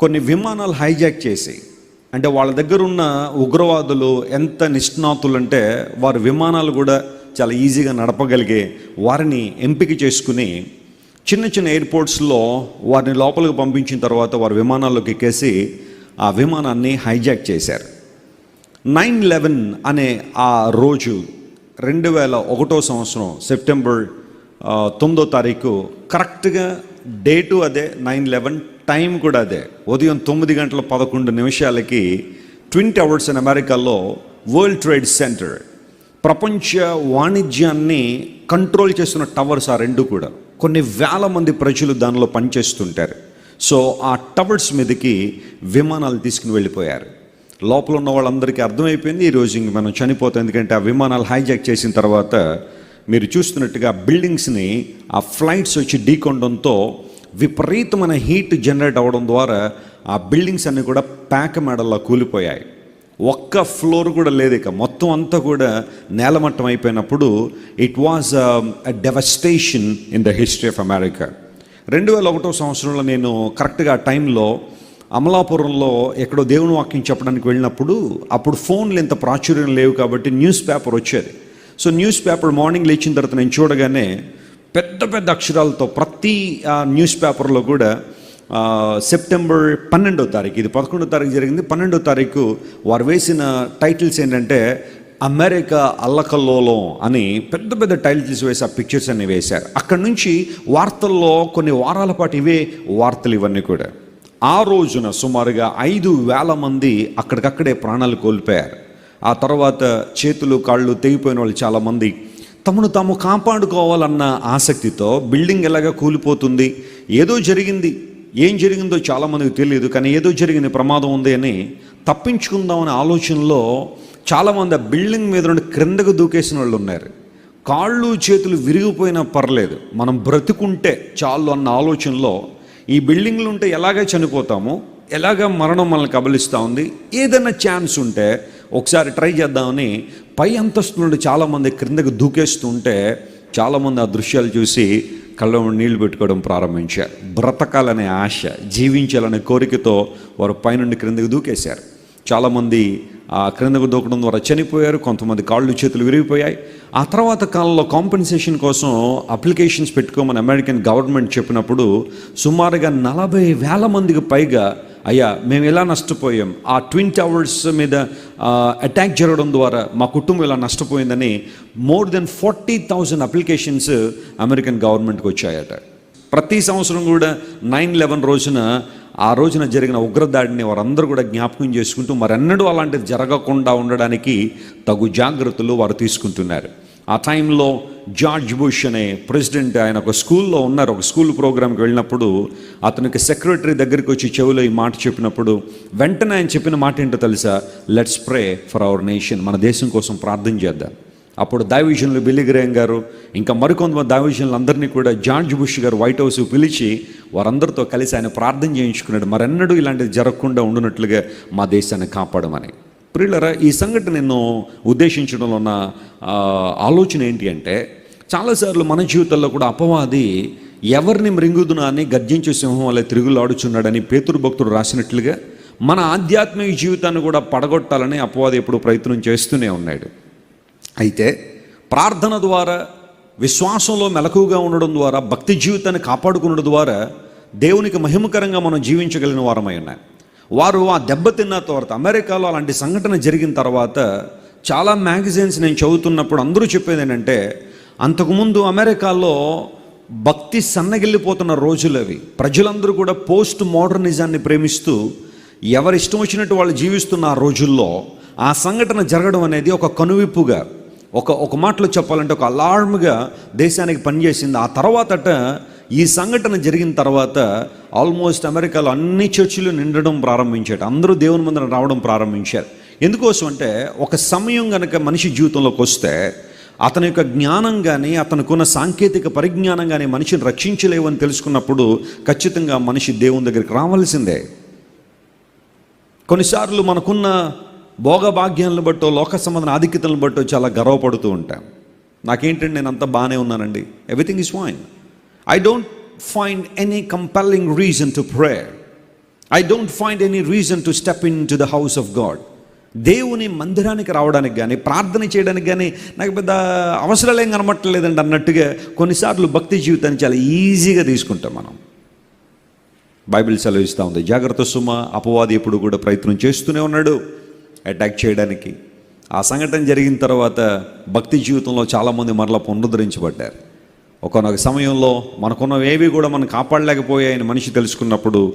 కొన్ని విమానాలు హైజాక్ చేసి అంటే వాళ్ళ దగ్గర ఉన్న ఉగ్రవాదులు ఎంత నిష్ణాతులు అంటే వారి విమానాలు కూడా చాలా ఈజీగా నడపగలిగే వారిని ఎంపిక చేసుకుని చిన్న చిన్న ఎయిర్పోర్ట్స్లో వారిని లోపలికి పంపించిన తర్వాత వారి విమానాల్లోకి ఎక్కేసి ఆ విమానాన్ని హైజాక్ చేశారు. నైన్ లెవెన్ అనే ఆ రోజు రెండు వేల ఒకటో సంవత్సరం సెప్టెంబర్ తొమ్మిదో తారీఖు కరెక్ట్గా డేటు అదే నైన్ లెవెన్ టైం కూడా అదే. ఉదయం తొమ్మిది గంటల పదకొండు నిమిషాలకి ట్విన్ టవర్స్ ఇన్ అమెరికాలో వరల్డ్ ట్రేడ్ సెంటర్ ప్రపంచ వాణిజ్యాన్ని కంట్రోల్ చేస్తున్న టవర్స్ ఆ రెండు కూడా. కొన్ని వేల మంది ప్రజలు దానిలో పనిచేస్తుంటారు. సో ఆ టవర్స్ మీదకి విమానాలు తీసుకుని వెళ్ళిపోయారు. లోపల ఉన్న వాళ్ళందరికీ అర్థమైపోయింది ఈరోజు ఇంక మనం చనిపోతాం. ఎందుకంటే ఆ విమానాలు హైజాక్ చేసిన తర్వాత మీరు చూస్తున్నట్టుగా బిల్డింగ్స్ని ఆ ఫ్లైట్స్ వచ్చి ఢీకొనడంతో విపరీతమైన హీట్ జనరేట్ అవ్వడం ద్వారా ఆ బిల్డింగ్స్ అన్నీ కూడా ప్యాక మెడల్లా కూలిపోయాయి. ఒక్క ఫ్లోర్ కూడా లేదు ఇక. మొత్తం అంతా కూడా నేలమట్టం అయిపోయినప్పుడు it was a devastation in the history of America రెండు వేల ఒకటో సంవత్సరంలో నేను కరెక్ట్గా ఆ టైంలో అమలాపురంలో ఎక్కడో దేవుని వాక్యం చెప్పడానికి వెళ్ళినప్పుడు అప్పుడు ఫోన్లు ఇంత ప్రాచుర్యం లేవు కాబట్టి న్యూస్ పేపర్ వచ్చేది. సో న్యూస్ పేపర్ మార్నింగ్ లేచిన తర్వాత నేను చూడగానే పెద్ద పెద్ద అక్షరాలతో ప్రతి న్యూస్ పేపర్లో కూడా సెప్టెంబర్ పన్నెండో తారీఖు ఇది పదకొండో తారీఖు జరిగింది. పన్నెండో తారీఖు వారు వేసిన టైటిల్స్ ఏంటంటే అమెరికా అల్లకల్లోలం అని పెద్ద పెద్ద టైటిల్స్ వేసి ఆ పిక్చర్స్ అన్ని వేశారు. అక్కడ నుంచి వార్తల్లో కొన్ని వారాల పాటు ఇవే వార్తలు ఇవన్నీ కూడా. ఆ రోజున సుమారుగా ఐదు వేల మంది అక్కడికక్కడే ప్రాణాలు కోల్పోయారు. ఆ తర్వాత చేతులు కాళ్ళు తెగిపోయిన వాళ్ళు చాలామంది తమను తాము కాపాడుకోవాలన్న ఆసక్తితో బిల్డింగ్ ఎలాగా కూలిపోతుంది? ఏదో జరిగింది. ఏం జరిగిందో చాలామందికి తెలియదు కానీ ఏదో జరిగింది ప్రమాదం ఉంది అని తప్పించుకుందామనే ఆలోచనలో చాలామంది ఆ బిల్డింగ్ మీద నుండి క్రిందకు దూకేసిన వాళ్ళు ఉన్నారు. కాళ్ళు చేతులు విరిగిపోయినా పర్లేదు. మనం బ్రతుకుంటే చాలు అన్న ఆలోచనలో ఈ బిల్డింగ్లు ఉంటే ఎలాగ చనిపోతాము? ఎలాగ మరణం మనల్ని కబలిస్తూ ఉంది? ఏదైనా ఛాన్స్ ఉంటే ఒకసారి ట్రై చేద్దామని పై అంతస్తు నుండి చాలామంది క్రిందకు దూకేస్తుంటే చాలామంది ఆ దృశ్యాలు చూసి కళ్ళ నీళ్ళు పెట్టుకోవడం ప్రారంభించారు. బ్రతకాలనే ఆశ జీవించాలనే కోరికతో వారు పైనుండి క్రిందకు దూకేశారు. చాలామంది ఆ క్రిందకు దూకడం ద్వారా చనిపోయారు కొంతమంది కాళ్ళు చేతులు విరిగిపోయాయి. ఆ తర్వాత కాలంలో కాంపెన్సేషన్ కోసం అప్లికేషన్స్ పెట్టుకోమని అమెరికన్ గవర్నమెంట్ చెప్పినప్పుడు సుమారుగా నలభై వేల మందికి పైగా అయ్యా మేము ఎలా నష్టపోయాం? ఆ ట్విన్ టవర్స్ మీద అటాక్ జరగడం ద్వారా మా కుటుంబం ఇలా నష్టపోయిందని more than forty thousand applications American గవర్నమెంట్కి వచ్చాయట. ప్రతి సంవత్సరం కూడా నైన్ లెవెన్ రోజున ఆ రోజున జరిగిన ఉగ్రదాడిని వారందరూ కూడా జ్ఞాపకం చేసుకుంటూ మరెన్నడూ అలాంటిది జరగకుండా ఉండడానికి తగు జాగ్రత్తలు వారు తీసుకుంటున్నారు. ఆ టైంలో జార్జ్ బుష్ అనే ప్రెసిడెంట్ ఆయన ఒక స్కూల్లో ఉన్నారు. ఒక స్కూల్ ప్రోగ్రామ్కి వెళ్ళినప్పుడు అతనికి సెక్రటరీ దగ్గరికి వచ్చి చెవిలో ఈ మాట చెప్పినప్పుడు వెంటనే ఆయన చెప్పిన మాట ఏంటో తెలుసా? Let's pray for our nation మన దేశం కోసం ప్రార్థన చేద్దాం. అప్పుడు దావిజన్లు బిల్లిగ్రేయం గారు ఇంకా మరికొంతమంది దావిజన్లు అందరినీ కూడా జార్జ్ బుష్ గారు వైట్ హౌస్ పిలిచి వారందరితో కలిసి ఆయన ప్రార్థన చేయించుకున్నాడు. మరెన్నడూ ఇలాంటిది జరగకుండా ఉండునట్లుగా మా దేశాన్ని కాపాడమని. ప్రియులరా ఈ సంఘటన నేను ఉద్దేశించడంలో ఉన్న ఆలోచన ఏంటి అంటే చాలాసార్లు మన జీవితంలో కూడా అపవాది ఎవరిని మృంగుదునా అని గర్జించే సింహం వల్ల తిరుగులాడుచున్నాడని పేతురు భక్తుడు రాసినట్లుగా మన ఆధ్యాత్మిక జీవితాన్ని కూడా పడగొట్టాలని అపవాది ఎప్పుడు ప్రయత్నం చేస్తూనే ఉన్నాడు. అయితే ప్రార్థన ద్వారా విశ్వాసంలో మెలకువగా ఉండడం ద్వారా భక్తి జీవితాన్ని కాపాడుకునడం ద్వారా దేవునికి మహిమకరంగా మనం జీవించగలిగిన వారమై ఉన్నాం. వారు ఆ దెబ్బతిన్న తర్వాత అమెరికాలో అలాంటి సంఘటన జరిగిన తర్వాత చాలా మ్యాగజైన్స్ నేను చదువుతున్నప్పుడు అందరూ చెప్పేది ఏంటంటే అంతకుముందు అమెరికాలో భక్తి సన్నగిల్లిపోతున్న రోజులు అవి. ప్రజలందరూ కూడా పోస్ట్ మోడర్నిజాన్ని ప్రేమిస్తూ ఎవరి ఇష్టం వచ్చినట్టు వాళ్ళు జీవిస్తున్న ఆ రోజుల్లో ఆ సంఘటన జరగడం అనేది ఒక కనువిప్పుగా ఒక ఒక మాటలో చెప్పాలంటే ఒక అలార్మ్గా దేశానికి పనిచేసింది. ఆ తర్వాతట ఈ సంఘటన జరిగిన తర్వాత ఆల్మోస్ట్ అమెరికాలో అన్ని చర్చిలు నిండడం ప్రారంభించాడు. అందరూ దేవుని ముందర రావడం ప్రారంభించారు. ఎందుకోసం అంటే ఒక సమయం కనుక మనిషి జీవితంలోకి వస్తే అతని యొక్క జ్ఞానం కానీ అతనుకున్న సాంకేతిక పరిజ్ఞానం కానీ మనిషిని రక్షించలేవని తెలుసుకున్నప్పుడు ఖచ్చితంగా మనిషి దేవుని దగ్గరికి రావాల్సిందే. కొన్నిసార్లు మనకున్న భోగభాగ్యాలను బట్టో లోక సంబంధన ఆధిక్యతలను బట్టో చాలా గర్వపడుతూ ఉంటాం. నాకేంటంటే నేను అంతా బాగానే ఉన్నానండి? Everything is fine I don't find any compelling reason to pray I don't find any reason to step in to the house of God దేవుని మందిరానికి రావడానికి కానీ ప్రార్థన చేయడానికి కానీ నాకు పెద్ద అవసరాలు ఏం కనబట్టలేదండి అన్నట్టుగా కొన్నిసార్లు భక్తి జీవితాన్ని చాలా ఈజీగా తీసుకుంటాం మనం. బైబిల్ సెలవిస్తూ ఉంది. జాగ్రత్త సుమ అపవాది ఎప్పుడు కూడా ప్రయత్నం చేస్తూనే ఉన్నాడు అటాక్ చేయడానికి. ఆ సంఘటన జరిగిన తర్వాత భక్తి జీవితంలో చాలామంది మరలా పునరుద్ధరించబడ్డారు. ఒకనొక సమయంలో మనకున్నవి ఏవి కూడా మనం కాపాడలేకపోయాయని మనిషి తెలుసుకున్నప్పుడు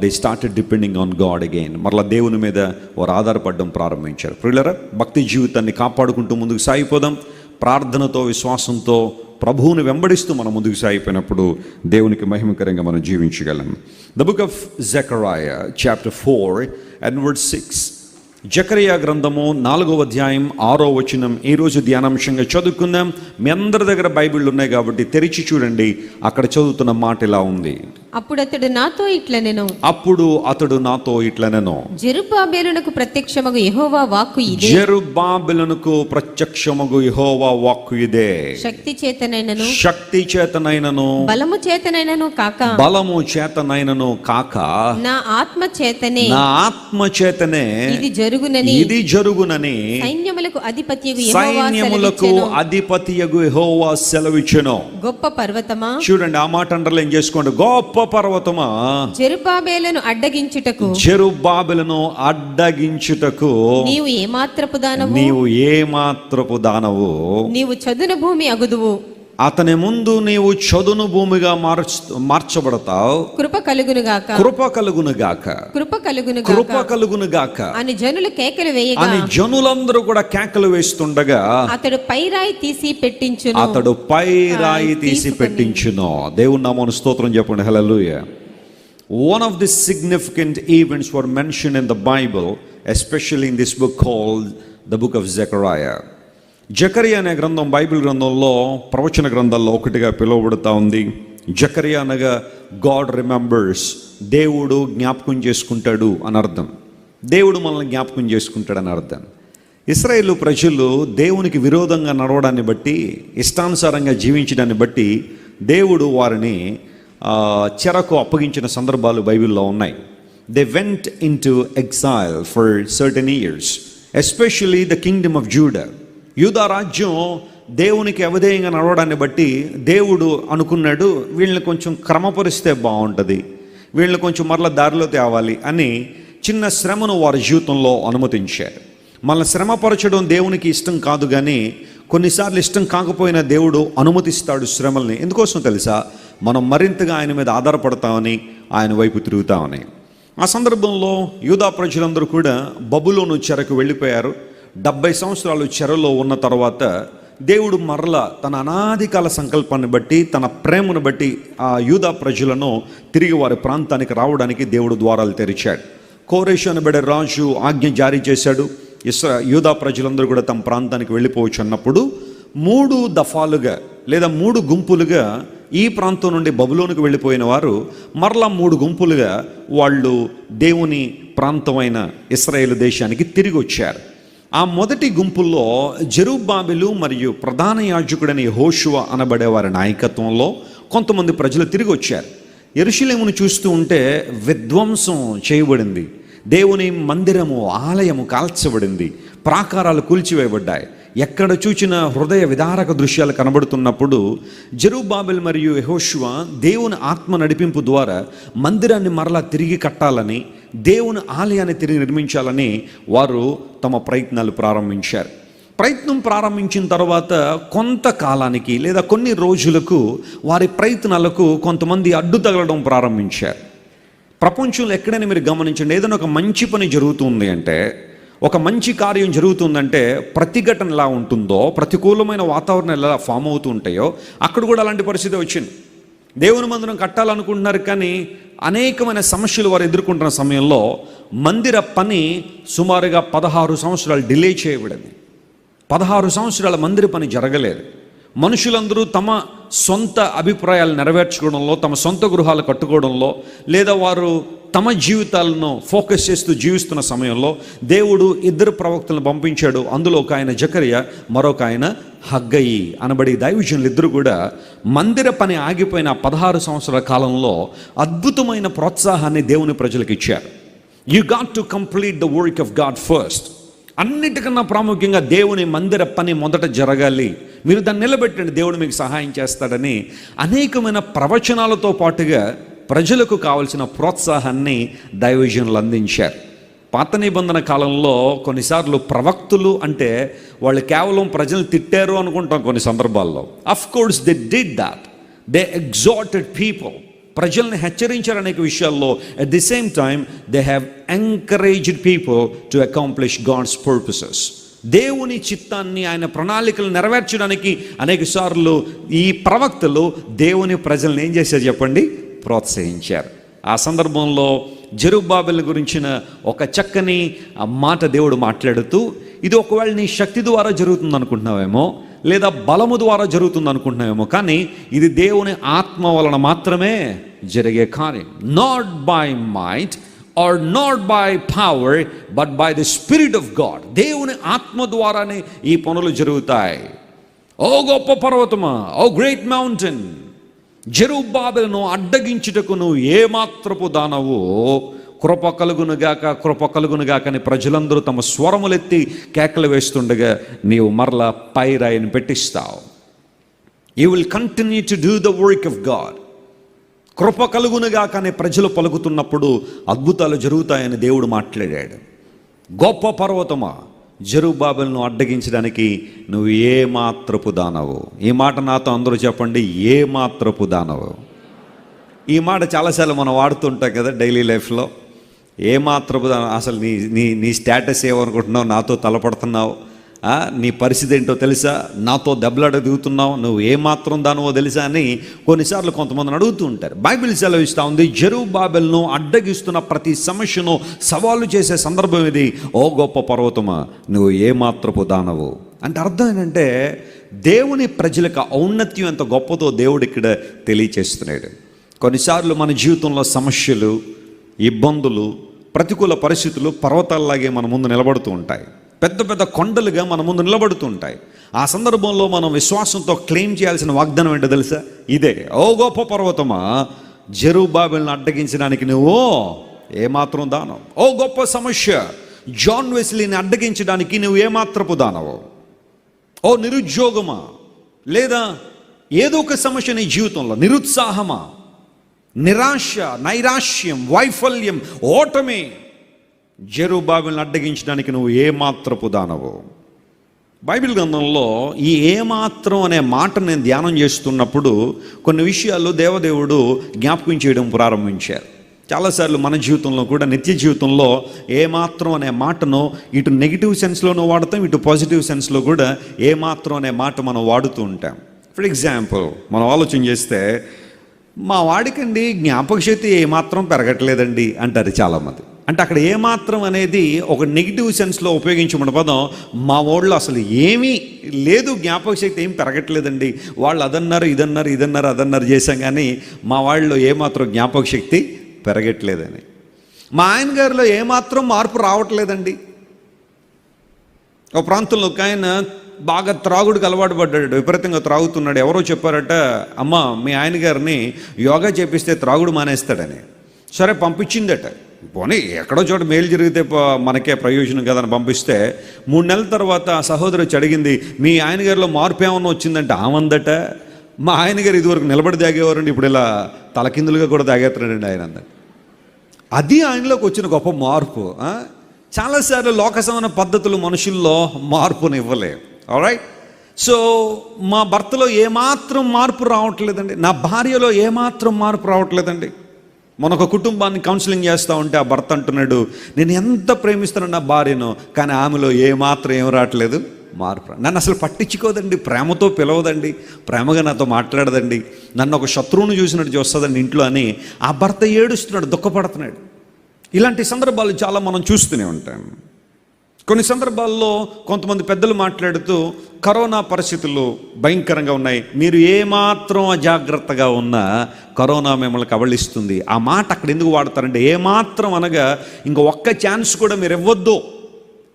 they started depending on God again మరలా దేవుని మీద వారు ఆధారపడడం ప్రారంభించారు. ప్రియులరా భక్తి జీవితాన్ని కాపాడుకుంటూ ముందుకు సాగిపోదాం. ప్రార్థనతో విశ్వాసంతో ప్రభువుని వెంబడిస్తూ మనం ముందుకు సాగిపోయినప్పుడు దేవునికి మహిమకరంగా మనం జీవించగలం. The book of Zechariah chapter four and word six Zechariah గ్రంథము నాలుగవ అధ్యాయం ఆరో వచనం. ఈ రోజు ధ్యానాంశంగా చదువుకుందాం. మీ అందరి దగ్గర బైబిళ్ళు ఉన్నాయి కాబట్టి తెరిచి చూడండి. అక్కడ చదువుతున్న మాట ఇలా ఉంది? అప్పుడు అతడు నాతో ఇట్ల నేను అప్పుడు అతడు నాతో ఇట్లనెను. జెరుబాబేలునకు ప్రత్యక్షమగు యెహోవా వాక్కు ఇదే. జెరుబాబిలనుకు ప్రత్యక్షమగు యెహోవా వాక్కు ఇదే. శక్తి చేతనైనను. శక్తి చేతనైనను. బలము చేతనైనను కాక. బలము చేతనైనను కాక. నా ఆత్మ చేతనే. నా ఆత్మ చేతనే. ఇది జరుగునని. ఇది జరుగునని. సైన్యములకు అధిపత్యగు సైన్యములకు. అధిపతియగు యెహోవా సెలవిచ్చెను. గొప్ప పర్వతమా? చూడండి ఆ మాట అండర్లైన్ చేసుకోండి. గొప్ప పర్వతమా జెరుబాబేలను అడ్డగించుటకు. చెరుబాబులను అడ్డగించుటకు. నీవు ఏమాత్రపు దానవు? నీవు ఏ మాత్రపు దానవు? నీవు చదును భూమి అగుదువు. అతని ముందు నీవు చదును భూమిగా మార్చ మార్చబడతావు. కృప కలుగును గాక. కృప కలుగును గాక. కృప కలుగును కృప కలుగును గాక. అని జనులు కేకలు వేయగా. అని జనులందరూ కూడా కేకలు వేస్తుండగా అతడు పైరాయి తీసి పెట్టించును. అతడు పై రాయి తీసి. పెట్టించును. దేవుని నామను స్తోత్రం చెప్పండి. Hallelujah. One of the significant events were mention in the Bible especially in this book call the book of Zechariah Zechariah అనే గ్రంథం బైబిల్ గ్రంథంలో ప్రవచన గ్రంథాల్లో ఒకటిగా పిలువబడుతూ ఉంది. జకరియా అనగా గాడ్ రిమెంబర్స్ దేవుడు జ్ఞాపకం చేసుకుంటాడు అని అర్థం. దేవుడు మనల్ని జ్ఞాపకం చేసుకుంటాడు అని అర్థం. ఇస్రాయేల్ ప్రజలు దేవునికి విరోధంగా నడవడాన్ని బట్టి ఇష్టానుసారంగా జీవించడాన్ని బట్టి దేవుడు వారిని చెరకు అప్పగించిన సందర్భాలు బైబిల్లో ఉన్నాయి. They went in to exile for certain years especially the kingdom of Judah యూదా రాజ్యం దేవునికి అవధేయంగా నడవడాన్ని బట్టి దేవుడు అనుకున్నాడు వీళ్ళని కొంచెం క్రమపరిస్తే బాగుంటుంది వీళ్ళని కొంచెం మరల దారిలో తేవాలి అని చిన్న శ్రమను వారి జీవితంలో అనుమతించారు. మళ్ళీ శ్రమపరచడం దేవునికి ఇష్టం కాదు కానీ కొన్నిసార్లు ఇష్టం కాకపోయినా దేవుడు అనుమతిస్తాడు శ్రమల్ని. ఎందుకోసం తెలుసా? మనం మరింతగా ఆయన మీద ఆధారపడతామని ఆయన వైపు తిరుగుతామని. ఆ సందర్భంలో యూదా ప్రజలందరూ కూడా బబులోను చెరకు వెళ్ళిపోయారు. డెబ్బై సంవత్సరాలు చెరలో ఉన్న తర్వాత దేవుడు మరల తన అనాదికాల సంకల్పాన్ని బట్టి తన ప్రేమను బట్టి ఆ యూదా ప్రజలను తిరిగి వారి ప్రాంతానికి రావడానికి దేవుడు ద్వారాలు తెరిచాడు. కోరేషు అనబడే రాజు ఆజ్ఞ జారీ చేశాడు. ఇస్రా యూదా ప్రజలందరూ కూడా తమ ప్రాంతానికి వెళ్ళిపోవచ్చు అన్నప్పుడు మూడు దఫాలుగా లేదా మూడు గుంపులుగా ఈ ప్రాంతం నుండి బబులోనికి వెళ్ళిపోయిన వారు మరలా మూడు గుంపులుగా వాళ్ళు దేవుని ప్రాంతమైన ఇస్రాయేల్ దేశానికి తిరిగి వచ్చారు. ఆ మొదటి గుంపుల్లో జెరుబాబెలు మరియు ప్రధాన యాజకుడని హోషువ అనబడే వారి నాయకత్వంలో కొంతమంది ప్రజలు తిరిగి వచ్చారు. ఎరుషులేమును చూస్తూ ఉంటే విధ్వంసం చేయబడింది. దేవుని మందిరము ఆలయము కాల్చబడింది. ప్రాకారాలు కూల్చివేయబడ్డాయి. ఎక్కడ చూచిన హృదయ విదారక దృశ్యాలు కనబడుతున్నప్పుడు జెరుబాబెల్ మరియు యహోషువ దేవుని ఆత్మ నడిపింపు ద్వారా మందిరాన్ని మరలా తిరిగి కట్టాలని దేవుని ఆలయాన్ని తిరిగి నిర్మించాలని వారు తమ ప్రయత్నాలు ప్రారంభించారు. ప్రయత్నం ప్రారంభించిన తర్వాత కొంతకాలానికి లేదా కొన్ని రోజులకు వారి ప్రయత్నాలకు కొంతమంది అడ్డు తగలడం ప్రారంభించారు. ప్రపంచంలో ఎక్కడైనా మీరు గమనించండి ఏదైనా ఒక మంచి పని జరుగుతుంది అంటే ఒక మంచి కార్యం జరుగుతుందంటే ప్రతిఘటన ఎలా ఉంటుందో ప్రతికూలమైన వాతావరణం ఎలా ఫామ్ అవుతూ ఉంటాయో అక్కడ కూడా అలాంటి పరిస్థితి వచ్చింది. దేవుని మందిరం కట్టాలనుకుంటున్నారు కానీ అనేకమైన సమస్యలు వారు ఎదుర్కొంటున్న సమయంలో మందిర పని సుమారుగా పదహారు సంవత్సరాలు డిలే చేయబడింది. పదహారు సంవత్సరాల మందిర పని జరగలేదు. మనుషులందరూ తమ సొంత అభిప్రాయాలు నెరవేర్చుకోవడంలో తమ సొంత గృహాలు కట్టుకోవడంలో లేదా వారు తమ జీవితాలను ఫోకస్ చేస్తూ జీవిస్తున్న సమయంలో దేవుడు ఇద్దరు ప్రవక్తలను పంపించాడు. అందులో ఒక ఆయన జకర్య మరొక ఆయన హగ్గయి అనబడి దైవజనులు ఇద్దరు కూడా మందిర పని ఆగిపోయిన పదహారు సంవత్సరాల కాలంలో అద్భుతమైన ప్రోత్సాహాన్ని దేవుని ప్రజలకు ఇచ్చారు. You got to complete the work of God first అన్నిటికన్నా ప్రాముఖ్యంగా దేవుని మందిర పని మొదట జరగాలి. మీరు దాన్ని నిలబెట్టండి దేవుడు మీకు సహాయం చేస్తాడని అనేకమైన ప్రవచనాలతో పాటుగా ప్రజలకు కావలసిన ప్రోత్సాహాన్ని దైవజనులు అందించారు. పాత నిబంధన కాలంలో కొన్నిసార్లు ప్రవక్తులు అంటే వాళ్ళు కేవలం ప్రజలు తిట్టారు అనుకుంటాం కొన్ని సందర్భాల్లో. Of course they did that they exalted people ప్రజల్ని హెచ్చరించారు అనేక విషయాల్లో. At the same time they have encouraged people to accomplish God's purposes దేవుని చిత్తాన్ని ఆయన ప్రణాళికలు నెరవేర్చడానికి అనేక సార్లు ఈ ప్రవక్తలు దేవుని ప్రజల్ని ఏం చేశారు చెప్పండి? ప్రోత్సహించారు. ఆ సందర్భంలో జరుబాబెల్ గురించిన ఒక చక్కని మాట దేవుడు మాట్లాడుతూ ఇది ఒకవేళ నీ శక్తి ద్వారా జరుగుతుంది అనుకుంటున్నావేమో లేదా బలము ద్వారా జరుగుతుంది అనుకుంటున్నావేమో కానీ ఇది దేవుని ఆత్మ వలన మాత్రమే జరిగే కార్యం. Not by might or not by power but by the spirit of God దేవుని ఆత్మ ద్వారానే ఈ పనులు జరుగుతాయి. ఓ గొప్ప పర్వతమా? ఓ గ్రేట్ మౌంటైన్ జెరుబాబెలను అడ్డగించుటకు నువ్వు ఏమాత్రపు దానవు? కృప కలుగునుగాక కృప కలుగునుగాక అని ప్రజలందరూ తమ స్వరములెత్తి కేకలు వేస్తుండగా నీవు మరలా పైరాయిని పెట్టిస్తావు. You will continue to do the work of God కృప కలుగునుగా కానీ ప్రజలు పలుకుతున్నప్పుడు అద్భుతాలు జరుగుతాయని దేవుడు మాట్లాడాడు. గొప్ప పర్వతమా? జరుబాబులను అడ్డగించడానికి నువ్వు ఏ మాత్రపు దానవు? ఈ మాట నాతో అందరూ చెప్పండి ఏ మాత్రపు దానవు? ఈ మాట చాలాసార్లు మనం వాడుతుంటాం కదా డైలీ లైఫ్లో. ఏ మాత్రపు దానవు అసలు నీ నీ నీ స్టేటస్ ఏమనుకుంటున్నావు? నాతో తలపడుతున్నావు? నీ పరిస్థితి ఏంటో తెలుసా? నాతో దెబ్బలాడ దిగుతున్నావు నువ్వు ఏమాత్రం దానివో దానవో తెలుసా అని కొన్నిసార్లు కొంతమందిని అడుగుతూ ఉంటారు. బైబిల్ సెలవిస్తూ ఉంది జరువు బాబెల్ను అడ్డగిస్తున్న ప్రతి సమస్యను సవాలు చేసే సందర్భం ఇది. ఓ గొప్ప పర్వతమా నువ్వు ఏ మాత్రపు దానవు. అంటే అర్థం ఏంటంటే దేవుని ప్రజలకు ఔన్నత్యం ఎంత గొప్పదో దేవుడు ఇక్కడ తెలియచేస్తున్నాడు. కొన్నిసార్లు మన జీవితంలో సమస్యలు ఇబ్బందులు ప్రతికూల పరిస్థితులు పర్వతాల్లాగే మన ముందు నిలబడుతూ ఉంటాయి. పెద్ద పెద్ద కొండలుగా మన ముందు నిలబడుతుంటాయి. ఆ సందర్భంలో మనం విశ్వాసంతో క్లెయిమ్ చేయాల్సిన వాగ్దానం ఏంటో తెలుసా? ఇదే. ఓ గొప్ప పర్వతమా జరుబాబిల్ని అడ్డగించడానికి నువ్వు ఏమాత్రం దానం ఓ గొప్ప సమస్య జాన్ వెస్లీని అడ్డగించడానికి నువ్వు ఏమాత్రపు దానవు. ఓ నిరుద్యోగమా లేదా ఏదో ఒక సమస్య నీ జీవితంలో నిరుత్సాహమా నిరాశ నైరాశ్యం వైఫల్యం ఓటమి జెరుబాబుల్ని అడ్డగించడానికి నువ్వు ఏమాత్రపు దానవు? బైబిల్ గ్రంథంలో ఈ ఏమాత్రం అనే మాట నేను ధ్యానం చేస్తున్నప్పుడు కొన్ని విషయాలు దేవదేవుడు జ్ఞాపకం చేయడం ప్రారంభించారు. చాలాసార్లు మన జీవితంలో కూడా నిత్య జీవితంలో ఏమాత్రం అనే మాటను ఇటు నెగిటివ్ సెన్స్లోనూ వాడతాం ఇటు పాజిటివ్ సెన్స్లో కూడా ఏమాత్రం అనే మాట మనం వాడుతూ ఉంటాం. ఫర్ ఎగ్జాంపుల్ మనం ఆలోచన చేస్తే మా వాడికండి జ్ఞాపక శక్తి ఏమాత్రం పెరగట్లేదండి అంటారు చాలామంది. అంటే అక్కడ ఏమాత్రం అనేది ఒక నెగిటివ్ సెన్స్లో ఉపయోగించమన్న పదం మా వాళ్ళు అసలు ఏమీ లేదు జ్ఞాపక శక్తి ఏం పెరగట్లేదండి. వాళ్ళు అదన్నారు ఇదన్నారు ఇదన్నారు అదన్నారు చేశాం కానీ మా వాళ్ళు ఏమాత్రం జ్ఞాపక శక్తి పెరగట్లేదని. మా ఆయన గారిలో ఏమాత్రం మార్పు రావట్లేదండి. ఒక ప్రాంతంలో ఒక ఆయన బాగా త్రాగుడికి అలవాటు పడ్డాడు విపరీతంగా త్రాగుతున్నాడు. ఎవరో చెప్పారట అమ్మ మీ ఆయన గారిని యోగా చేపిస్తే త్రాగుడు మానేస్తాడని. సరే పంపించిందట. పోనీ ఎక్కడో చోట మేలు జరిగితే మనకే ప్రయోజనం కదని పంపిస్తే మూడు నెలల తర్వాత ఆ సహోదరు అడిగింది మీ ఆయన గారిలో మార్పు ఏమన్నా వచ్చిందంటే ఆమందట? మా ఆయన గారు ఇదివరకు నిలబడి తాగేవారండి ఇప్పుడు ఇలా తలకిందులుగా కూడా తాగేస్తున్నాడండి ఆయన అందట అది ఆయనలోకి వచ్చిన గొప్ప మార్పు చాలాసార్లు లోకసమైన పద్ధతులు మనుషుల్లో మార్పుని ఇవ్వలేవు రైట్ సో మా భర్తలో ఏమాత్రం మార్పు రావట్లేదండి. నా భార్యలో ఏమాత్రం మార్పు రావట్లేదండి. మనొక ఒక కుటుంబాన్ని కౌన్సిలింగ్ చేస్తూ ఉంటే ఆ భర్త అంటున్నాడు నేను ఎంత ప్రేమిస్తాను నా భార్యను కానీ ఆమెలో ఏమాత్రం ఏం రావట్లేదు? మార్పు నన్ను అసలు పట్టించుకోదండి ప్రేమతో పిలవదండి ప్రేమగా నాతో మాట్లాడదండి. నన్ను ఒక శత్రువును చూసినట్టు చూస్తుందండి ఇంట్లో అని ఆ భర్త ఏడుస్తున్నాడు దుఃఖపడుతున్నాడు. ఇలాంటి సందర్భాలు చాలా మనం చూస్తూనే ఉంటాం. కొన్ని సందర్భాల్లో కొంతమంది పెద్దలు మాట్లాడుతూ కరోనా పరిస్థితులు భయంకరంగా ఉన్నాయి. మీరు ఏమాత్రం అజాగ్రత్తగా ఉన్నా కరోనా మిమ్మల్ని కబళిస్తుంది. ఆ మాట అక్కడ ఎందుకు వాడతారంటే ఏమాత్రం అనగా ఇంక ఒక్క ఛాన్స్ కూడా మీరు ఇవ్వద్దు.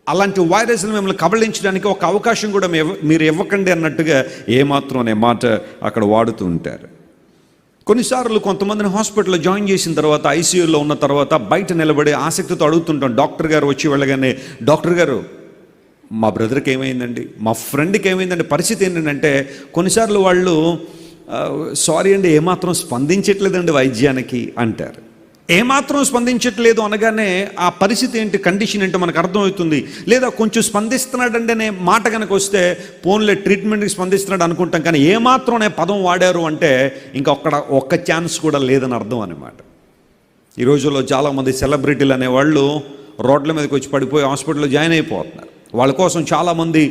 అలాంటి వైరస్ని మిమ్మల్ని కబళించడానికి ఒక అవకాశం కూడా మీరు ఇవ్వకండి అన్నట్టుగా ఏమాత్రం అనే మాట అక్కడ వాడుతూ ఉంటారు. కొన్నిసార్లు కొంతమందిని హాస్పిటల్లో జాయిన్ చేసిన తర్వాత ఐసీయూలో ఉన్న తర్వాత బయట నిలబడి ఆసక్తితో అడుగుతుంటాం. డాక్టర్ గారు వచ్చి వెళ్ళగానే డాక్టర్ గారు మా బ్రదర్కి ఏమైందండి? మా ఫ్రెండ్కి ఏమైందండి? పరిస్థితి ఏంటంటే కొన్నిసార్లు వాళ్ళు సారీ అండి ఏమాత్రం స్పందించట్లేదండి వైద్యానికి అంటారు. ఏమాత్రం స్పందించట్లేదు అనగానే ఆ పరిస్థితి ఏంటి కండిషన్ ఏంటో మనకు అర్థమవుతుంది. లేదా కొంచెం స్పందిస్తున్నాడండి అనే మాట కనుక వస్తే ఫోన్లే ట్రీట్మెంట్కి స్పందిస్తున్నాడు అనుకుంటాం కానీ ఏమాత్రం అనే పదం వాడారు అంటే ఇంకా ఒక్కడ ఒక్క ఛాన్స్ కూడా లేదని అర్థం అనమాట ఈ రోజుల్లో చాలామంది సెలబ్రిటీలు అనేవాళ్ళు రోడ్ల మీదకి వచ్చి పడిపోయి హాస్పిటల్లో జాయిన్ అయిపోతున్నారు. వాళ్ళ కోసం చాలామంది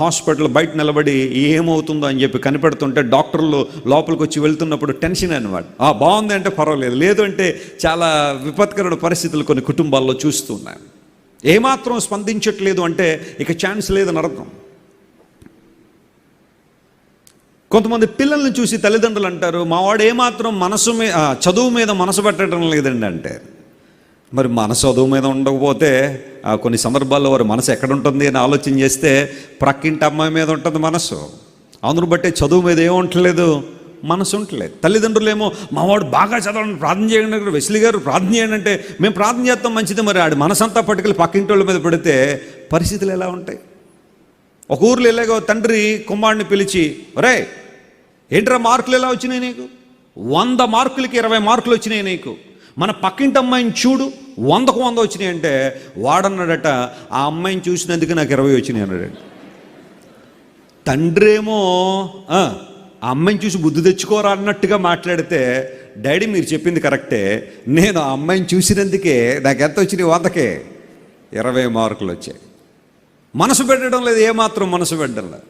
హాస్పిటల్ బయట నిలబడి ఏమవుతుందో అని చెప్పి కనిపెడుతుంటే డాక్టర్లు లోపలికి వచ్చి వెళ్తున్నప్పుడు టెన్షన్ అనమాట ఆ బాగుంది అంటే పర్వాలేదు. లేదు అంటే చాలా విపత్కరమైన పరిస్థితులు కొన్ని కుటుంబాల్లో చూస్తున్నాను ఏమాత్రం స్పందించట్లేదు అంటే ఇక ఛాన్స్ లేదని అర్థం. కొంతమంది పిల్లల్ని చూసి తల్లిదండ్రులు అంటారు మావాడు ఏమాత్రం మనసు మీద చదువు మీద మనసు పెట్టడం లేదండి అంటే. మరి మనసు చదువు మీద ఉండకపోతే ఆ, కొన్ని సందర్భాల్లో వారి మనసు ఎక్కడ ఉంటుంది అని ఆలోచన చేస్తే ప్రక్కింటి అమ్మాయి మీద ఉంటుంది మనసు. అందును బట్టే చదువు మీద ఏముంటలేదు మనసు ఉండలేదు తల్లిదండ్రులు ఏమో మావాడు బాగా చదవడం ప్రార్థన చేయండి వెసిలి గారు ప్రార్థన చేయండి అంటే మేము ప్రార్థన చేస్తాం మంచిది. మరి ఆడి మనసంతా పట్టుకెళ్ళి పక్కింటి వాళ్ళ మీద పెడితే పరిస్థితులు ఎలా ఉంటాయి? ఒక ఊర్లో ఎలాగో తండ్రి కుమారుడిని పిలిచి ఒరే ఏంట్రా మార్కులు ఎలా వచ్చినాయి నీకు? వంద మార్కులకి ఇరవై మార్కులు వచ్చినాయి నీకు. మన పక్కింటి అమ్మాయిని చూడు వందకు వంద వచ్చినాయి అంటే వాడన్నాడట ఆ అమ్మాయిని చూసినందుకు నాకు ఇరవై వచ్చినాయి అన్నాడు తండ్రి ఏమో "ఆ, అమ్మాయిని చూసి బుద్ధి తెచ్చుకోరా అన్నట్టుగా మాట్లాడితే డాడీ మీరు చెప్పింది కరెక్టే నేను ఆ అమ్మాయిని చూసినందుకే నాకు ఎంత వచ్చినాయి వందకే ఇరవై మార్కులు వచ్చాయి. మనసు పెట్టడం లేదు ఏమాత్రం మనసు పెట్టడం లేదు.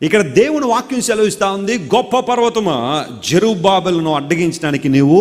ఇక్కడ దేవుని వాక్యం సెలవిస్తా ఉంది గొప్ప పర్వతమా జెరుబాబెలను అడ్డగించడానికి నీవు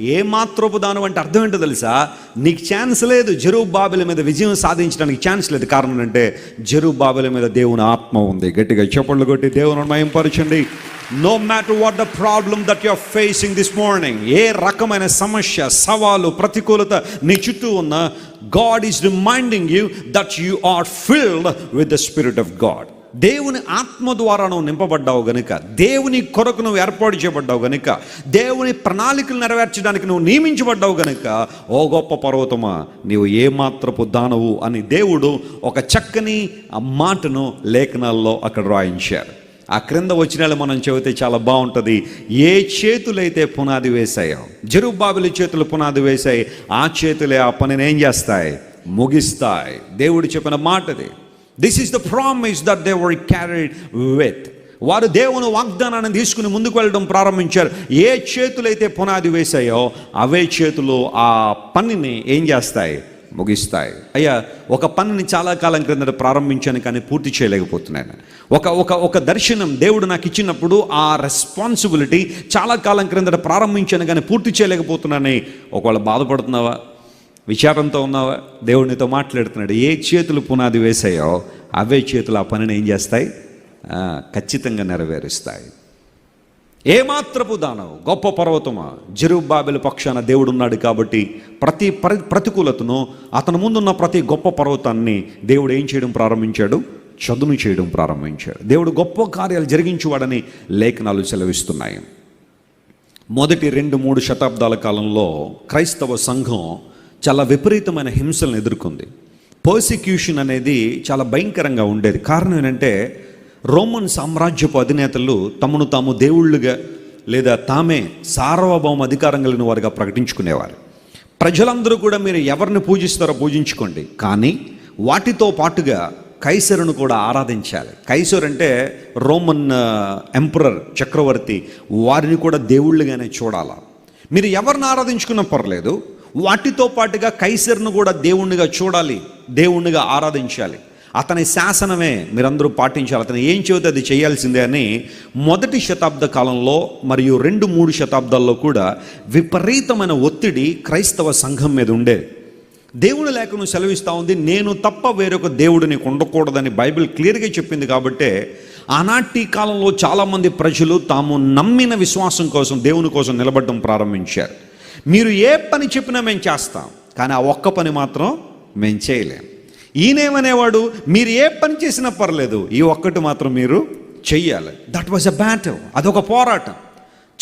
ఏ మాత్రపు దాను అంటే అర్థం ఏంటో తెలుసా? నీకు ఛాన్స్ లేదు జెరుబాబెల మీద విజయం సాధించడానికి ఛాన్స్ లేదు. కారణం అంటే బాబుల మీద దేవుని ఆత్మ ఉంది. గట్టిగా చప్పట్లు కొట్టి దేవుని మయంపరచండి no matter what the problem that you are facing this morning ఏ రకమైన సమస్య సవాలు ప్రతికూలత నీ చుట్టూ ఉన్న God is reminding you that you are filled with the spirit of God దేవుని ఆత్మ ద్వారా నువ్వు నింపబడ్డావు గనుక దేవుని కొరకు నువ్వు ఏర్పాటు చేయబడ్డావు గనుక దేవుని ప్రణాళికలు నెరవేర్చడానికి నువ్వు నియమించబడ్డావు గనుక ఓ గొప్ప పర్వతమా నీవు ఏమాత్రపు దానవు అని దేవుడు ఒక చక్కని మాటను లేఖనాల్లో అక్కడ రాయించారు. ఆ క్రింద వచ్చిన మనం చెబితే చాలా బాగుంటుంది. ఏ చేతులైతే పునాది వేశాయో జరుబాబులి చేతులు పునాది వేశాయి ఆ చేతులే ఆ పనిని ఏం చేస్తాయి? ముగిస్తాయి. దేవుడు చెప్పిన మాటది. This is the promise that they were carried with వారు దేవుని వాగ్దానాన్ని తీసుకుని ముందుకు వెళ్ళడం ప్రారంభించారు. ఏ చేతులైతే పునాది వేశాయో అవే చేతులు ఆ పనిని ఏం చేస్తాయి? ముగిస్తాయి. అయ్యా ఒక పనిని చాలా కాలం క్రిందట ప్రారంభించాను కానీ పూర్తి చేయలేకపోతున్నాను. ఒక ఒక ఒక దర్శనం దేవుడు నాకు ఇచ్చినప్పుడు ఆ రెస్పాన్సిబిలిటీ చాలా కాలం క్రిందట ప్రారంభించాను కానీ పూర్తి చేయలేకపోతున్నానని ఒకవేళ బాధపడుతున్నావా? విచారంతో ఉన్నావా? దేవుడినితో మాట్లాడుతున్నాడు. ఏ చేతులు పునాది వేసాయో అవే చేతులు ఆ పనిని ఏం చేస్తాయి? ఖచ్చితంగా నెరవేరుస్తాయి. ఏమాత్రపు దానవు గొప్ప పర్వతమా? జరుబాబెల పక్షాన దేవుడు ఉన్నాడు కాబట్టి ప్రతి పరి ప్రతికూలతను అతని ముందున్న ప్రతి గొప్ప పర్వతాన్ని దేవుడు ఏం చేయడం ప్రారంభించాడు? చదును చేయడం ప్రారంభించాడు. దేవుడు గొప్ప కార్యాలు జరిగించువాడని లేఖనాలు సెలవిస్తున్నాయి. మొదటి రెండు మూడు శతాబ్దాల కాలంలో క్రైస్తవ సంఘం చాలా విపరీతమైన హింసలను ఎదుర్కొంది. పర్సిక్యూషన్ అనేది చాలా భయంకరంగా ఉండేది. కారణం ఏంటంటే రోమన్ సామ్రాజ్యపు అధినేతలు తమను తాము దేవుళ్ళుగా లేదా తామే సార్వభౌమ అధికారం కలిగిన వారుగా ప్రకటించుకునేవారు. ప్రజలందరూ కూడా మీరు ఎవరిని పూజిస్తారో పూజించుకోండి. కానీ వాటితో పాటుగా కైసరును కూడా ఆరాధించాలి. కైసర్ అంటే రోమన్ ఎంపరర్ చక్రవర్తి వారిని కూడా దేవుళ్ళుగానే చూడాలా. మీరు ఎవరిని ఆరాధించుకున్నా పర్లేదు వాటితో పాటుగా కైసర్ను కూడా దేవుణ్ణిగా చూడాలి దేవుణ్ణిగా ఆరాధించాలి. అతని శాసనమే మీరందరూ పాటించాలి. అతను ఏం చెబితే అది చేయాల్సిందే అని మొదటి శతాబ్ద కాలంలో మరియు రెండు మూడు శతాబ్దాల్లో కూడా విపరీతమైన ఒత్తిడి క్రైస్తవ సంఘం మీద ఉండేది దేవుని లేఖను సెలవిస్తూ ఉంది నేను తప్ప వేరొక దేవుడు నీకు ఉండకూడదని బైబిల్ క్లియర్గా చెప్పింది కాబట్టే ఆనాటి కాలంలో చాలామంది ప్రజలు తాము నమ్మిన విశ్వాసం కోసం దేవుని కోసం నిలబడడం ప్రారంభించారు. మీరు ఏ పని చెప్పినా మేము చేస్తాం కానీ ఆ ఒక్క పని మాత్రం మేము చేయలేం. ఈయనేమనేవాడు మీరు ఏ పని చేసినా పర్లేదు ఈ ఒక్కటి మాత్రం మీరు చెయ్యాలి. దట్ వాజ్ అ బ్యాటిల్ అదొక పోరాటం.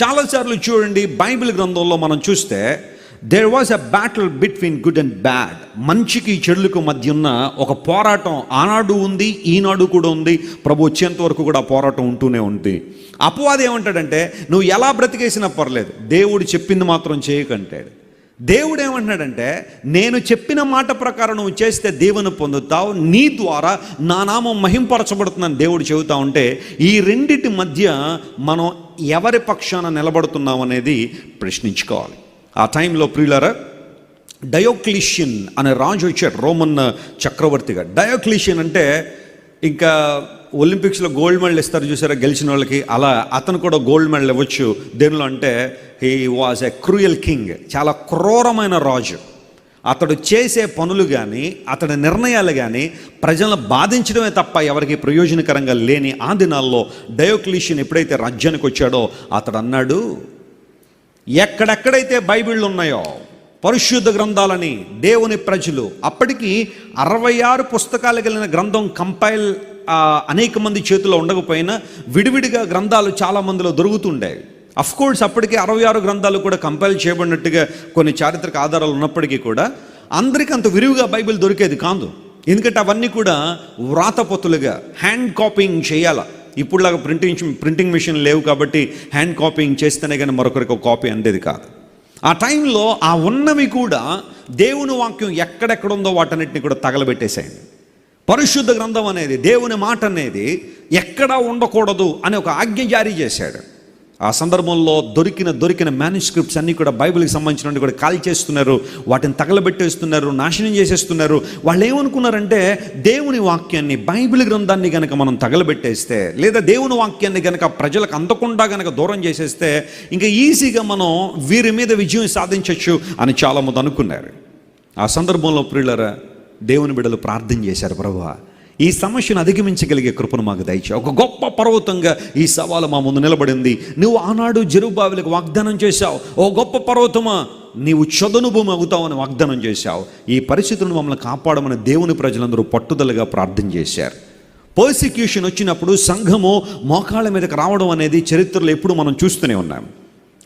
చాలాసార్లు చూడండి బైబిల్ గ్రంథంలో మనం చూస్తే there was a battle between good and bad మంచికి చెడులకు మధ్య ఉన్న ఒక పోరాటం ఆనాడు ఉంది ఈనాడు కూడా ఉంది. ప్రభు వచ్చేంత వరకు కూడా పోరాటం ఉంటూనే ఉంది. అపవాది ఏమంటాడంటే నువ్వు ఎలా బ్రతికేసినా పర్లేదు దేవుడు చెప్పింది మాత్రం చేయకంటాడు దేవుడు ఏమంటున్నాడంటే నేను చెప్పిన మాట ప్రకారం నువ్వు చేస్తే దేవుని పొందుతావు. నీ ద్వారా నా నామం మహింపరచబడుతుందని దేవుడు చెబుతా ఉంటే ఈ రెండిటి మధ్య మనం ఎవరి పక్షాన నిలబడుతున్నాం అనేది ప్రశ్నించుకోవాలి. ఆ టైంలో ప్రియులరా డయోక్లీషియన్ అనే రాజు వచ్చాడు రోమన్ చక్రవర్తిగా. డయోక్లీషియన్ అంటే ఇంకా ఒలింపిక్స్లో గోల్డ్ మెడల్ ఇస్తారు చూసారా గెలిచిన వాళ్ళకి? అలా అతను కూడా గోల్డ్ మెడల్ ఇవ్వచ్చు. దేనిలో అంటే he was a cruel king చాలా క్రూరమైన రాజు. అతడు చేసే పనులు కానీ అతడి నిర్ణయాలు కానీ ప్రజలను బాధించడమే తప్ప ఎవరికి ప్రయోజనకరంగా లేని ఆ దినాల్లో డయోక్లీషియన్ ఎప్పుడైతే రాజ్యానికి వచ్చాడో అతడు అన్నాడు ఎక్కడెక్కడైతే బైబిళ్ళు ఉన్నాయో పరిశుద్ధ గ్రంథాలని దేవుని ప్రజలు అప్పటికి అరవై ఆరు పుస్తకాలు కలిగిన గ్రంథం కంపైల్ అనేక మంది చేతిలో ఉండకపోయినా విడివిడిగా గ్రంథాలు చాలా మందిలో దొరుకుతుండేవి అఫ్ కోర్స్ అప్పటికి అరవై ఆరు గ్రంథాలు కూడా కంపైల్ చేయబడినట్టుగా కొన్ని చారిత్రక ఆధారాలు ఉన్నప్పటికీ కూడా అందరికీ అంత విరివిగా బైబిల్ దొరికేది కాదు. ఎందుకంటే అవన్నీ కూడా వ్రాతపొత్తులుగా హ్యాండ్ కాపింగ్ చేయాలా. ఇప్పుడులాగా ప్రింటింగ్ ప్రింటింగ్ మిషన్ లేవు కాబట్టి హ్యాండ్ కాపీయింగ్ చేస్తేనే కానీ మరొకరికి ఒక కాపీ అందేది కాదు. ఆ టైంలో ఆ ఉన్నవి కూడా దేవుని వాక్యం ఎక్కడెక్కడ ఉందో వాటన్నిటిని కూడా తగలబెట్టేసేయండి. పరిశుద్ధ గ్రంథం అనేది దేవుని మాట అనేది ఎక్కడా ఉండకూడదు అని ఒక ఆజ్ఞ జారీ చేశాడు. ఆ సందర్భంలో దొరికిన దొరికిన మ్యానుస్క్రిప్ట్స్ అన్నీ కూడా బైబిల్కి సంబంధించినవి కూడా కాల్ చేస్తున్నారు. వాటిని తగలబెట్టేస్తున్నారు నాశనం చేసేస్తున్నారు. వాళ్ళు ఏమనుకున్నారంటే దేవుని వాక్యాన్ని బైబిల్ గ్రంథాన్ని కనుక మనం తగలబెట్టేస్తే లేదా దేవుని వాక్యాన్ని కనుక ప్రజలకు అందకుండా కనుక దూరం చేసేస్తే ఇంకా ఈజీగా మనం వీరి మీద విజయం సాధించవచ్చు అని చాలామంది అనుకున్నారు. ఆ సందర్భంలో ప్రియులరా దేవుని బిడలు ప్రార్థన చేశారు ప్రభువా ఈ సమస్యను అధిగమించగలిగే కృపను మాకు దయచే ఒక గొప్ప పర్వతంగా ఈ సవాలు మా ముందు నిలబడింది. నువ్వు ఆనాడు జరుబావిలకు వాగ్దానం చేశావు. ఓ గొప్ప పర్వతమా నీవు చదును భూమి అవుతావని వాగ్దానం చేశావు. ఈ పరిస్థితులను మమ్మల్ని కాపాడమని దేవుని ప్రజలందరూ పట్టుదలగా ప్రార్థన చేశారు. పర్సిక్యూషన్ వచ్చినప్పుడు సంఘము మోకాళ్ళ మీదకి రావడం అనేది చరిత్రలో ఎప్పుడు మనం చూస్తూనే ఉన్నాం.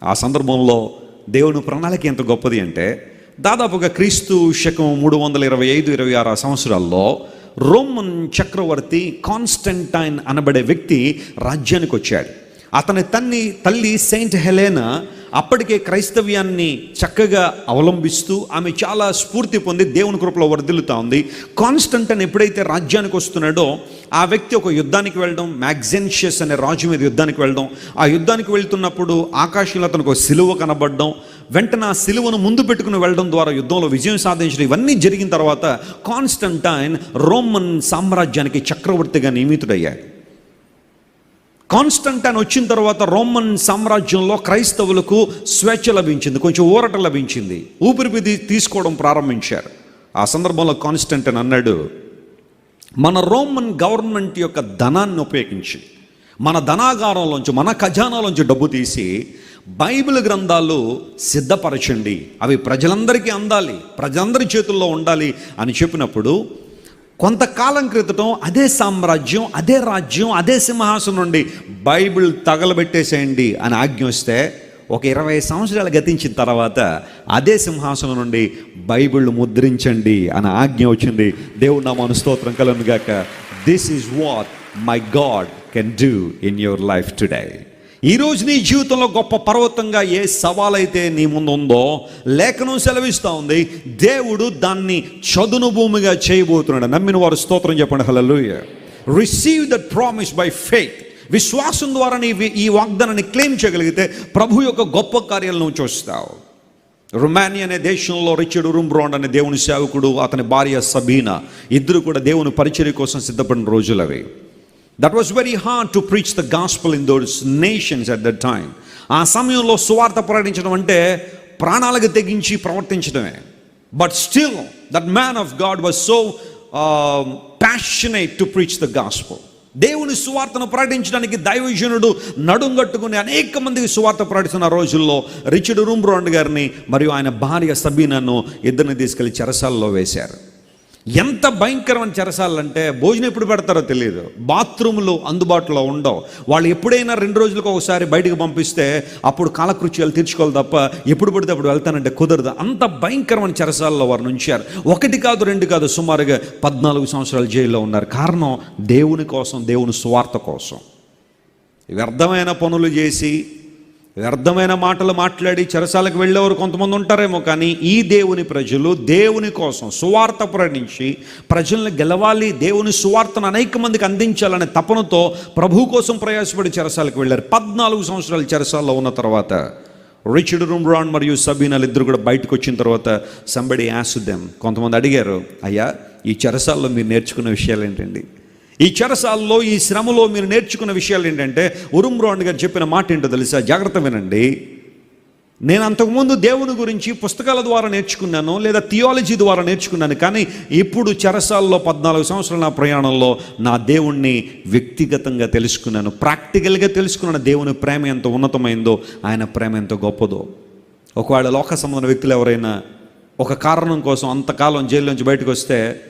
ఆ సందర్భంలో దేవుని ప్రణాళిక ఎంత గొప్పది అంటే దాదాపుగా క్రీస్తు శకం మూడు వందల ఇరవై ఐదు ఇరవై ఆరు సంవత్సరాల్లో రోమన్ చక్రవర్తి కాన్స్టంటైన్ అనబడే వ్యక్తి రాజ్యానికి వచ్చాడు అతని తన్ని తల్లి సెయింట్ హెలేనా అప్పటికే క్రైస్తవ్యాన్ని చక్కగా అవలంబిస్తూ ఆమె చాలా స్ఫూర్తి పొంది దేవుని కృపలో వర్ధిల్లుతా ఉంది. కాన్స్టంటన్ ఎప్పుడైతే రాజ్యానికి వస్తున్నాడో ఆ వ్యక్తి ఒక యుద్ధానికి వెళ్ళడం మ్యాగ్జెన్షియస్ అనే రాజు మీద యుద్ధానికి వెళ్ళడం ఆ యుద్ధానికి వెళ్తున్నప్పుడు ఆకాశంలో అతనికి ఒక సిలువ కనబడడం వెంటనే ఆ సిలువను ముందు పెట్టుకుని వెళ్ళడం ద్వారా యుద్ధంలో విజయం సాధించడం ఇవన్నీ జరిగిన తర్వాత కాన్స్టంటైన్ రోమన్ సామ్రాజ్యానికి చక్రవర్తిగా నియమితుడయ్యాడు. కాన్స్టంటైన్ వచ్చిన తర్వాత రోమన్ సామ్రాజ్యంలో క్రైస్తవులకు స్వేచ్ఛ లభించింది కొంచెం ఊరట లభించింది. ఊపిరిపిది తీసుకోవడం ప్రారంభించారు. ఆ సందర్భంలో కాన్స్టంటైన్ అన్నాడు మన రోమన్ గవర్నమెంట్ యొక్క ధనాన్ని ఉపయోగించి మన ధనాగారంలోంచి మన ఖజానాలోంచి డబ్బు తీసి బైబిల్ గ్రంథాలు సిద్ధపరచండి. అవి ప్రజలందరికీ అందాలి ప్రజలందరి చేతుల్లో ఉండాలి అని చెప్పినప్పుడు కొంతకాలం క్రితం అదే సామ్రాజ్యం అదే రాజ్యం అదే సింహాసనం నుండి బైబిల్ తగలబెట్టేసేయండి అని ఆజ్ఞ వస్తే ఒక ఇరవై సంవత్సరాలు గతించిన తర్వాత అదే సింహాసనం నుండి బైబిల్ ముద్రించండి అని ఆజ్ఞ వచ్చింది. దేవుడు నా మన స్తోత్రం కలను గాక this is what my God can do in your life today ఈ రోజు నీ జీవితంలో గొప్ప పర్వతంగా ఏ సవాలైతే నీ ముందు ఉందో లేఖనం సెలవిస్తూ ఉంది దేవుడు దాన్ని చదును భూమిగా చేయబోతున్నాడు. నమ్మిన వారు స్తోత్రం చెప్పండి. Hallelujah. Receive that promise by faith విశ్వాసం ద్వారా నీ ఈ వాగ్దానాన్ని క్లెయిమ్ చేయగలిగితే ప్రభు యొక్క గొప్ప కార్యాలను చూస్తావు. రొమానియా అనే దేశంలో రిచర్డ్ రుమ్బ్రాండ్ అనే దేవుని సేవకుడు అతని భార్య సబీనా ఇద్దరు కూడా దేవుని పరిచర్య కోసం సిద్ధపడిన రోజులు అవి that was very hard to preach the gospel in those nations at that time ఆ సమయంలో సువార్త ప్రకటించడం అంటే ప్రాణాలకు తెగించి ప్రవర్తించడమే. But still that man of God was so passionate to preach the gospel దేవుని సువార్తను ప్రకటించడానికి దైవజనుడు నడుంగట్టుకుని అనేక మందికి సువార్త ప్రకటిస్తున్న రోజుల్లో రిచర్డ్ రూమ్బ్రాండ్ గారిని మరియు ఆయన భార్య సబీనాను ఇద్దరిని తీసుకెళ్ళి చెరసాలలో వేశారు. ఎంత భయంకరమైన చెరసాలంటే భోజనం ఎప్పుడు పెడతారో తెలియదు బాత్రూములు అందుబాటులో ఉండవు. వాళ్ళు ఎప్పుడైనా రెండు రోజులకు ఒకసారి బయటకు పంపిస్తే అప్పుడు కాలకృత్యాలు తీర్చుకోవాలి తప్ప ఎప్పుడు పడితే అప్పుడు వెళ్తానంటే కుదరదు. అంత భయంకరమైన చెరసాలలో వారు ఉంచారు ఒకటి కాదు రెండు కాదు సుమారుగా పద్నాలుగు సంవత్సరాలు జైల్లో ఉన్నారు. కారణం దేవుని కోసం దేవుని స్వార్థ కోసం. వ్యర్థమైన పనులు చేసి వ్యర్థమైన మాటలు మాట్లాడి చెరసాలకు వెళ్ళేవారు కొంతమంది ఉంటారేమో కానీ ఈ దేవుని ప్రజలు దేవుని కోసం సువార్త ప్రకటించి ప్రజల్ని గెలవాలి దేవుని సువార్తను అనేక మందికి అందించాలనే తపనతో ప్రభు కోసం ప్రయాసపడి చెరసాలకు వెళ్ళారు. పద్నాలుగు సంవత్సరాలు చెరసాల్లో ఉన్న తర్వాత రిచర్డ్ రుమ్రాన్ మరియు సబీనాలు ఇద్దరు కూడా బయటకు వచ్చిన తర్వాత సంబడి యాసుద్దాం కొంతమంది అడిగారు అయ్యా ఈ చెరసాల్లో మీరు నేర్చుకున్న విషయాలు ఏంటండి? ఈ చెరసాల్లో ఈ శ్రమలో మీరు నేర్చుకున్న విషయాలు ఏంటంటే ఉరుమ్రోండ్ గారు చెప్పిన మాట ఏంటో తెలుసా? జాగ్రత్త వినండి. నేను అంతకుముందు దేవుని గురించి పుస్తకాల ద్వారా నేర్చుకున్నాను లేదా థియాలజీ ద్వారా నేర్చుకున్నాను కానీ ఇప్పుడు చెరసాల్లో పద్నాలుగు సంవత్సరాల నా ప్రయాణంలో నా దేవుణ్ణి వ్యక్తిగతంగా తెలుసుకున్నాను. ప్రాక్టికల్గా తెలుసుకున్నాను దేవుని ప్రేమ ఎంత ఉన్నతమైందో ఆయన ప్రేమ ఎంత గొప్పదో. ఒకవేళ లోక సంబంధ వ్యక్తులు ఎవరైనా ఒక కారణం కోసం అంతకాలం జైల్లోంచి బయటకు వస్తే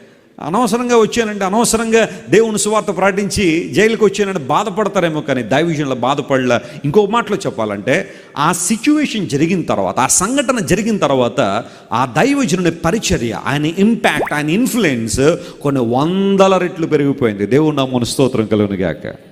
అనవసరంగా వచ్చానంటే అనవసరంగా దేవుని సువార్త ప్రకటించి జైలుకి వచ్చానంటే బాధపడతారేమో కానీ దైవజన్లో బాధపడలే. ఇంకో మాటలో చెప్పాలంటే ఆ సిచ్యువేషన్ జరిగిన తర్వాత ఆ సంఘటన జరిగిన తర్వాత ఆ దైవజనుడి పరిచర్య ఆయన ఇంపాక్ట్ ఆయన ఇన్ఫ్లుయెన్స్ కొన్ని వందల రెట్లు పెరిగిపోయింది. దేవుడు నా మన స్తోత్రం కలుగునిగాక. గాక